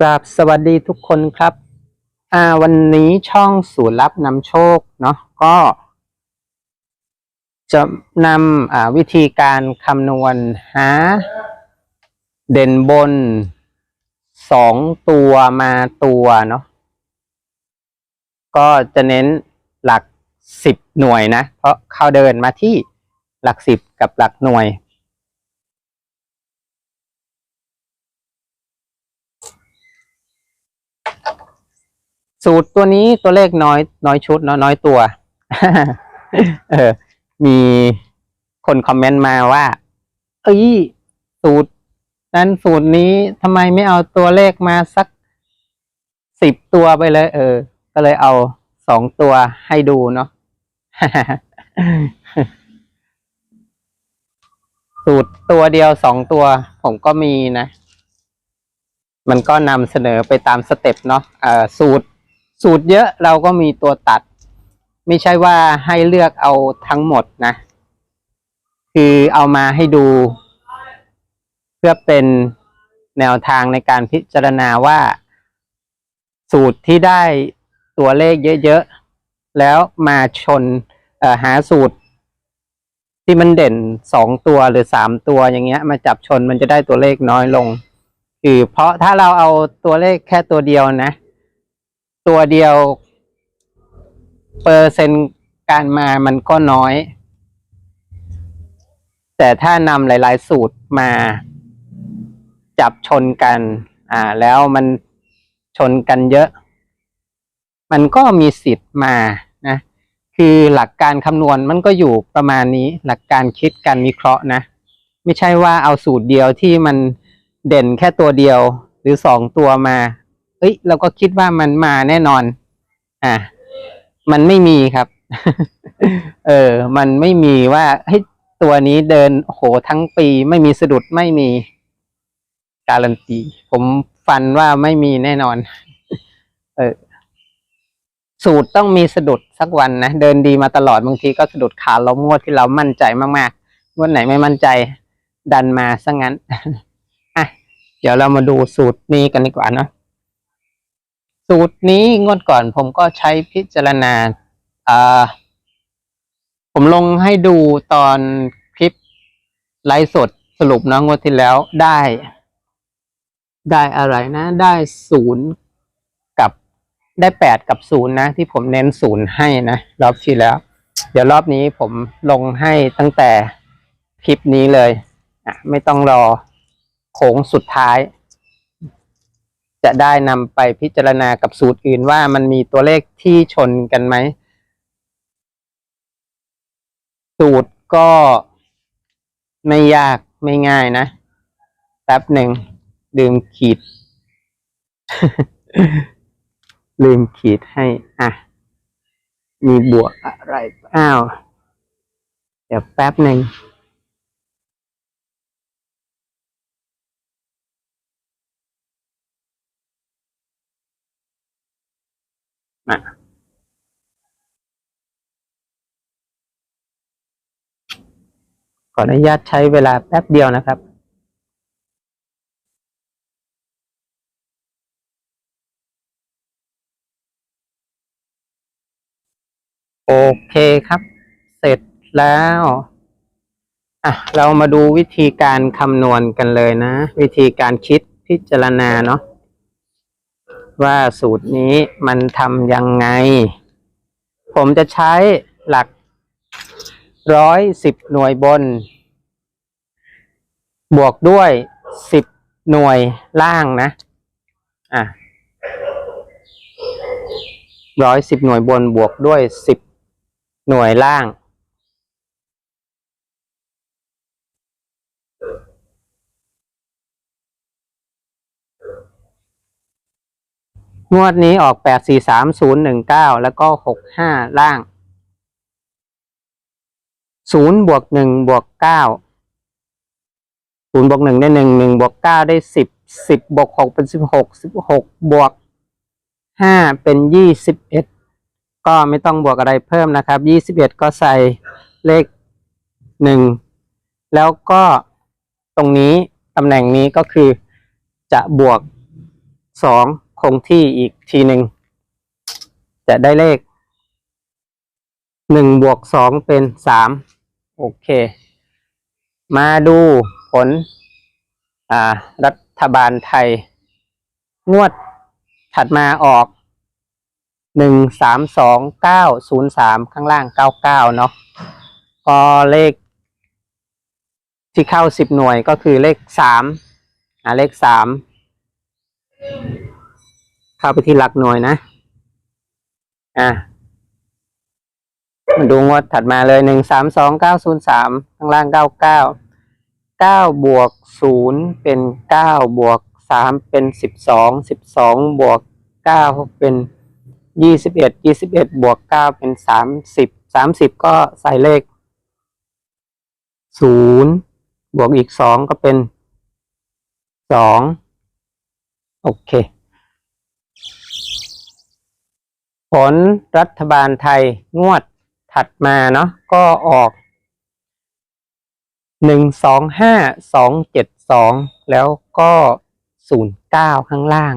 กราบสวัสดีทุกคนครับ อ่า วันนี้ช่องสูตรลับนำโชคเนาะก็ จะนำอ่าวิธีการคำนวณหา เด่นบนสองตัวมาตัวเนาะก็จะเน้นหลักสิบหน่วยนะ เพราะเขาเดินมาที่หลักสิบกับหลักหน่วย สูตรตัวนี้ตัวเลขน้อย น้อยชุดเนาะน้อยตัว เออ มีคนคอมเมนต์มาว่า เอ้ยสูตรนั้นสูตรนี้ทำไมไม่เอาตัวเลขมาสักสิบตัวไปเลย เออ ก็เลยเอาสองตัวให้ดูเนาะสูตรตัวเดียวสองตัว ผมก็มีนะ มันก็นำเสนอไปตามสเต็ปเนาะเออสูตร สูตรเยอะเราก็มีตัวตัด ไม่ใช่ว่าให้เลือกเอาทั้งหมดนะ คือเอามาให้ดู เพื่อเป็นแนวทางในการพิจารณาว่า สูตรที่ได้ตัวเลขเยอะๆ แล้วมาชนหาสูตรที่มันเด่นสองตัวหรือสามตัวอย่างเงี้ย มาจับชนมันจะได้ตัวเลขน้อยลง คือเพราะถ้าเราเอาตัวเลขแค่ตัวเดียวนะ ตัวเดียว เปอร์เซ็นต์การมามันก็น้อย แต่ถ้านำหลาย ๆ สูตรมา จับชนกัน อ่า แล้วมันชนกันเยอะ มันก็มีสิทธิ์มานะคือหลักการคำนวณมันก็อยู่ประมาณนี้ หลักการคิดการวิเคราะห์นะ ไม่ใช่ว่าเอาสูตรเดียวที่มันเด่นแค่ตัวเดียว หรือสองตัวมา อ้ย เราก็คิดว่ามันมาแน่นอน อะมันไม่มีครับ เออ มันไม่มีว่าเฮ้ยตัวนี้เดินโอ้โหทั้งปีไม่มีสะดุดไม่มี การันตี ผมฟันว่าไม่มีแน่นอน เออ สูตรต้องมีสะดุดสักวันนะ เดินดีมาตลอดบางทีก็สะดุดขาล้มงวดที่เรามั่นใจมากๆงวดไหนไม่มั่นใจ ดันมาซะงั้น อะ เดี๋ยวเรามาดูสูตรนี้กันดีกว่าเนาะ สูตรนี้งวดก่อนผมก็ใช้พิจารณาอ่าผมลงให้ดูตอนคลิปไลฟ์สดสรุปเนาะงวดที่แล้วได้ ได้อะไรนะ ได้ศูนย์กับได้แปดกับศูนย์นะ ที่ผมเน้นศูนย์ให้นะรอบที่แล้ว เดี๋ยวรอบนี้ผมลงให้ตั้งแต่คลิปนี้เลยอะไม่ต้องรอโค้งสุดท้าย จะได้นำไปพิจารณากับสูตรอื่นว่ามันมีตัวเลขที่ชนกันไหม สูตรก็ไม่ยากไม่ง่ายนะแป๊บหนึ่งลืมขีด ลืมขีดให้ อะ มีบวกอะไรอ้าว เดี๋ยวแป๊บหนึ่ง อะขออนุญาตใช้เวลาแป๊บเดียวนะครับโอเคครับ เสร็จแล้วอะเรามาดูวิธีการคำนวณกันเลยนะ วิธีการคิดพิจารณาเนาะ ว่าสูตรนี้มันทำยังไง ผมจะใช้หลักร้อยสิบหน่วยบน บวกด้วยสิบหน่วยล่างนะ อะร้อยสิบหน่วยบนบวกด้วยสิบหน่วยล่าง งวดนี้ออกแปดสี่สามศูนย์หนึ่งเก้าแล้วก็หกห้าล่างศูนย์บวกหนึ่งบวกเก้าศูนย์บวกหนึ่งได้หนึ่งหนึ่งบวกเก้าได้สิบสิบบวกหกเป็นสิบหกสิบหกบวกห้าเป็นยี่สิบเอ็ดก็ไม่ต้องบวกอะไรเพิ่มนะครับยี่สิบเอ็ดก็ใส่เลขหนึ่งแล้วก็ตรงนี้ตำแหน่งนี้ก็คือจะบวกสอง คงที่อีกทีหนึ่ง จะได้เลขหนึ่งบวกสองเป็นสามโอเค มาดูผลรัฐบาลไทย งวดถัดมาออกหนึ่งสามสองเก้าศูนย์สามข้างล่างเก้าเก้าเนาะพอเลข ที่เข้าสิบหน่วยก็คือเลขสามอ่าเลขสาม เข้าไปที่หลักหน่วยนะ อะมาดูงวดถัดมาเลยหนึ่งสามสองเก้าศูนย์สามข้างล่างเก้าเก้าเก้าบวกศูนย์เป็นเก้าบวกสามเป็นสิบสองสิบสองบวกเก้าเป็นยี่สิบเอ็ดยี่สิบเอ็ดบวกเก้าเป็นสามสิบสามสิบก็ใส่เลขศูนย์บวกอีกสองก็เป็นสองโอเค ผลรัฐบาลไทยงวดถัดมาเนาะก็ออกหนึ่งสองห้าสองเจ็ดสองแล้วก็ศูนย์เก้าข้างล่าง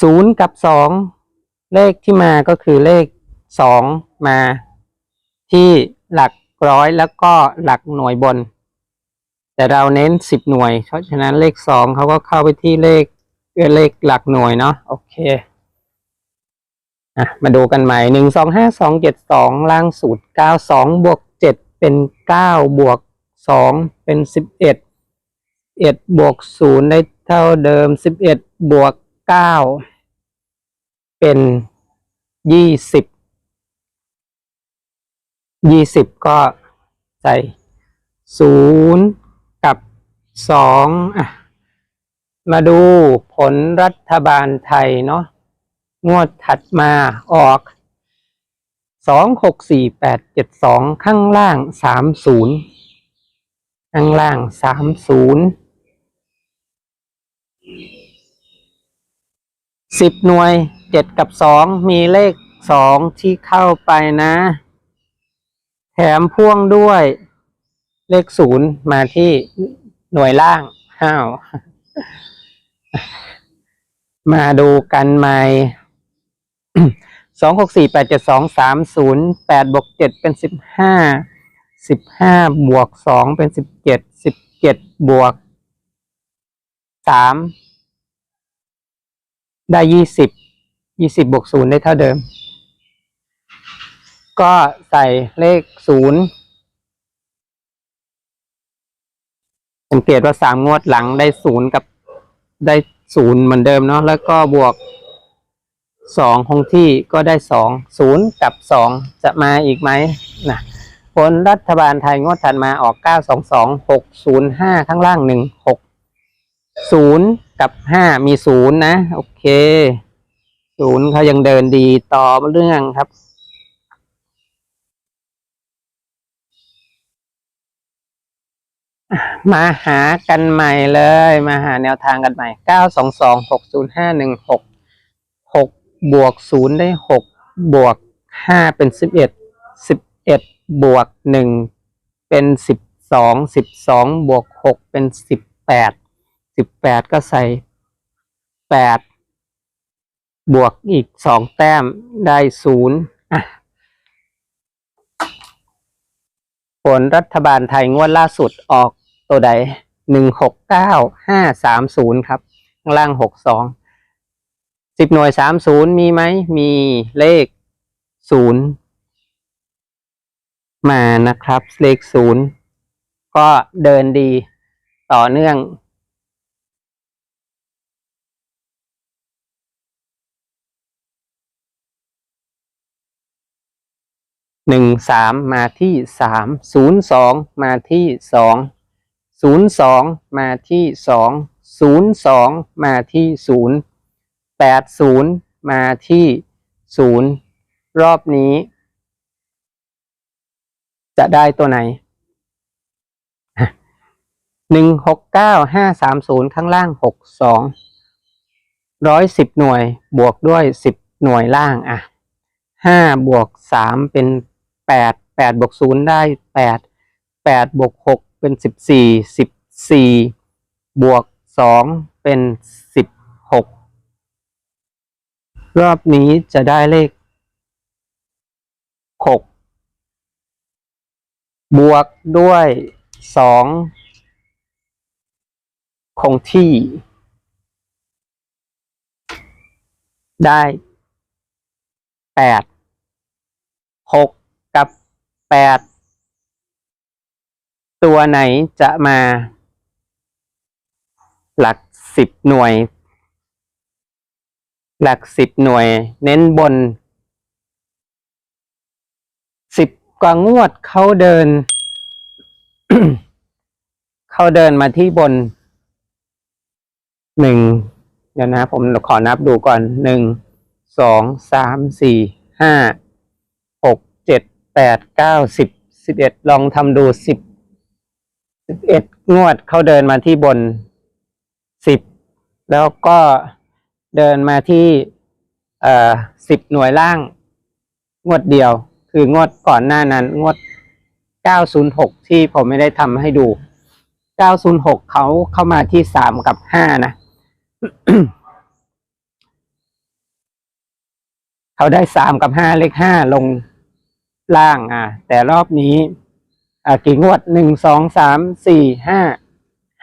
ศูนย์กับสองเลขที่มาก็คือเลขสองมาที่หลักร้อยแล้วก็หลักหน่วยบน แต่เราเน้นสิบหน่วย เพราะฉะนั้นเลขสองเขาก็เข้าไปที่เลข เอ่อเลขหลักหน่วยเนาะโอเคอะมาดูกันใหม่หนึ่งสองห้าสองเจ็ดสองล่างสูตรเก้าสองบวกเจ็ดเป็นเก้าบวกสองเป็นสิบเอ็ดเอ็ดบวกศูนย์ได้เท่าเดิมสิบเอ็ดบวกเก้าเป็นยี่สิบยี่สิบก็ใส่ศูนย์กับสองอะ มาดูผลรัฐบาลไทยเนาะงวดถัดมาออกสองหกสี่แปดเจ็ดสองข้างล่างสามศูนย์ข้างล่างสามศูนย์สิบหน่วยเจ็ดกับสองมีเลขสองที่เข้าไปนะ แถมพ่วงด้วยเลขศูนย์มาที่หน่วยล่างห้าว มาดูกันใหม่สองหกสี่แปดเจ็ดสองสามศูนย์แปดบวกเจ็ดเป็นสิบห้าสิบห้าบวกสองเป็นสิบเจ็ดสิบเจ็ดบวกสามได้ยี่สิบยี่สิบบวกศูนย์ได้เท่าเดิม ก็ใส่เลขศูนย์สังเกตว่าสามงวดหลังได้ศูนย์กับ ได้ศูนย์เหมือนเดิมเนาะแล้วก็บวกสองคงที่ก็ได้สองศูนย์กับสองจะมาอีกไหมนะผลรัฐบาลไทยงวดถัดมาออกเก้าสองสองหกศูนย์ห้าข้างล่างหนึ่งหกศูนย์กับห้ามีศูนย์นะ โอเคศูนย์เขายังเดินดีต่อเรื่องครับ มาหากันใหม่เลย มาหาแนวทางกันใหม่เก้าสองสองหกศูนย์ห้าหนึ่งหกหกบวกศูนย์ได้หกบวกห้าเป็นสิบเอ็ดสิบเอ็ดบวกหนึ่งเป็นสิบสองสิบสองบวกหกเป็นสิบแปดสิบแปดก็ใส่แปดบวกอีกสองแต้มได้ศูนย์อะผลรัฐบาลไทยงวดล่าสุดออก ตัวใดหนึ่งหกเก้าห้าสามศูนย์ครับ ข้างล่างหกสองสิบหน่วยสามศูนย์มีไหมมีเลขศูนย์มานะครับ เลขศูนย์ก็เดินดีต่อเนื่อง หนึ่งสามมาที่สามศูนย์สองมาที่สอง ศูนย์สองมาที่สองศูนย์สองมาที่ศูนย์แปดศูนย์มาที่ศูนย์รอบนี้ จะได้ตัวไหนหนึ่งหกเก้าห้าสามศูนย์ข้างล่างหกสองร้อยสิบหน่วยบวกด้วยสิบหน่วยล่างอะห้าบวกสามเป็นแปดแปดบวกศูนย์ได้แปดแปดบวกหก เป็นสิบสี่สิบสี่บวกสองเป็นสิบหกรอบนี้จะได้เลขหกบวกด้วยสองคงที่ ได้แปดหกกับแปด ตัวไหนจะมา หลักสิบหน่วย หลักสิบหน่วย เน้นบนสิบกว่างวดเขาเดิน เขาเดินมาที่บนหนึ่งเดี๋ยวนะผมขอนับดูก่อนหนึ่งสองสามสี่ห้าหกเจ็ดแปดเก้าสิบสิบเอ็ดลองทำดูสิบ สิบเอ็ดงวดเขาเดินมาที่บนสิบแล้วก็เดินมาที่เอ่อสิบหน่วยล่าง งวดเดียว คืองวดก่อนหน้านั้น งวดเก้าศูนย์หกที่ผมไม่ได้ทำให้ดูเก้าศูนย์หกเขาเข้ามาที่สามกับห้านะเขาได้สามกับห้าเลขห้าลงล่างอะ แต่รอบนี้ กี่งวดหนึ่งสองสามสี่ห้า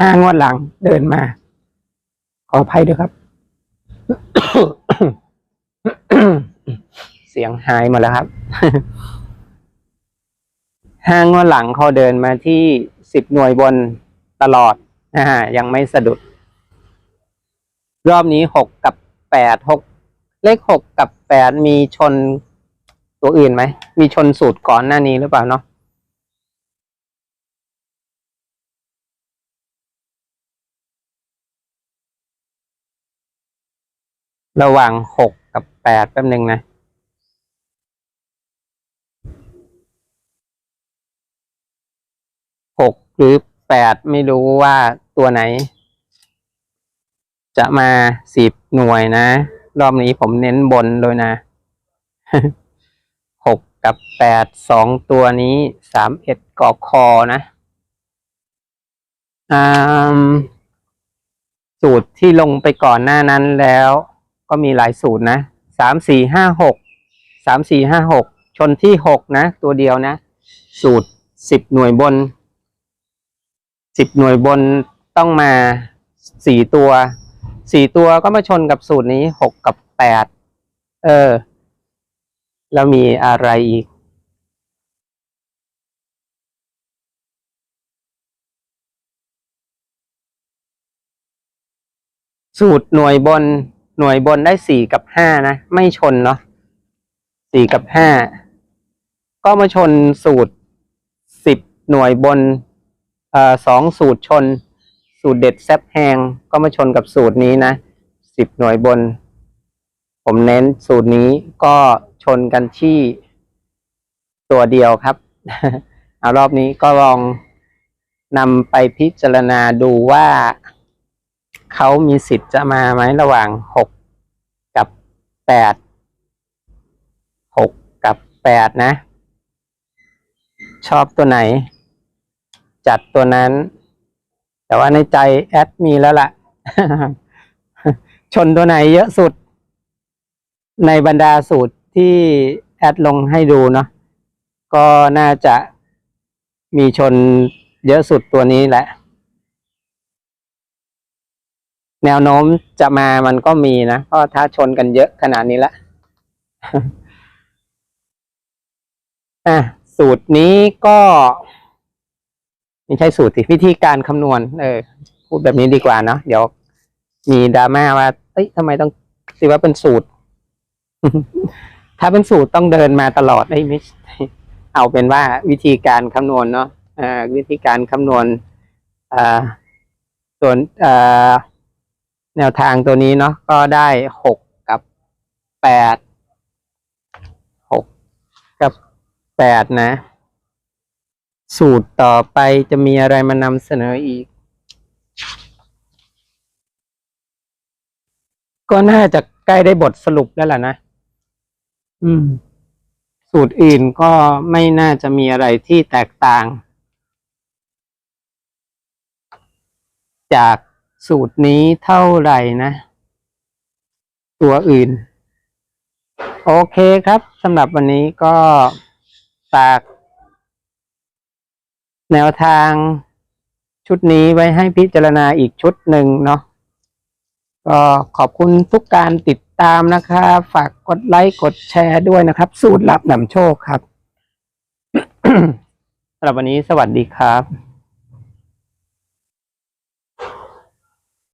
ห้างวดหลังเดินมา ขออภัยด้วยครับ เสียงหายหมดแล้วครับห้างวดหลังเขาเดินมาที่สิบหน่วยบนตลอดนะฮะยังไม่สะดุด รอบนี้หกกับแปดหกเลขหกกับแปดมีชนตัวอื่นไหม มีชนสูตรก่อนหน้านี้หรือเปล่าเนาะ ระหว่างหกกับแปดแป๊บหนึ่งนะ หกหรือแปดไม่รู้ว่าตัวไหน จะมาสิบหน่วยนะ รอบนี้ผมเน้นบนเลยนะ หกกับแปดสองตัวนี้สามเอ็ดกอคอนะอสูตรที่ลงไปก่อนหน้านั้นแล้ว ก็มีหลายสูตรนะสามสี่ห้าหกสามสี่ห้าหกชนที่หกนะ ตัวเดียวนะ สูตรสิบหน่วยบนสิบหน่วยบนต้องมาสี่ตัวสี่ตัวก็มาชนกับสูตรนี้หกกับแปดเออ แล้วมีอะไรอีก สูตรหน่วยบน หน่วยบนได้สี่กับห้านะ ไม่ชนเนาะสี่กับห้าก็มาชนสูตรสิบหน่วยบนอสองสูตรชน สูตรเด็ดแซบแหงก็มาชนกับสูตรนี้นะสิบหน่วยบน ผมเน้นสูตรนี้ก็ชนกันที่ตัวเดียวครับเอารอบนี้ก็ลองนำไปพิจารณาดูว่า เขามีสิทธิ์จะมาไหมระหว่างหกกับแปดหกกับแปดนะ ชอบตัวไหน จัดตัวนั้น แต่ว่าในใจแอดมีแล้วล่ะ ชนตัวไหนเยอะสุด ในบรรดาสูตรที่แอดลงให้ดูเนาะก็น่าจะมีชนเยอะสุดตัวนี้แหละ แนวโน้มจะมามันก็มีนะเพราะถ้าชนกันเยอะขนาดนี้ละอะสูตรนี้ก็ไม่ใช่สูตรสิวิธีการคำนวณ เออ พูดแบบนี้ดีกว่าเนาะเดี๋ยว มีดราม่าว่าเอ้ยทำไมต้องสิว่าเป็นสูตร ถ้าเป็นสูตรต้องเดินมาตลอดเอ้ไม่เอาเป็นว่าวิธีการคำนวณเนาะวิธีการคำนวณส่วนอ แนวทางตัวนี้เนาะก็ได้หกกับแปดหกกับแปดนะ สูตรต่อไปจะมีอะไรมานำเสนออีก ก็น่าจะใกล้ได้บทสรุปแล้วล่ะนะ อืม สูตรอื่นก็ไม่น่าจะมีอะไรที่แตกต่าง จาก สูตรนี้เท่าไหร่นะ ตัวอื่น โอเคครับสำหรับวันนี้ก็ฝาก แนวทางชุดนี้ไว้ให้พิจารณาอีกชุดหนึ่งเนาะก็ขอบคุณทุกการติดตามนะครับ ฝากกดไลค์กดแชร์ด้วยนะครับ สูตรลับนำโชคครับสำหรับวันนี้สวัสดีครับ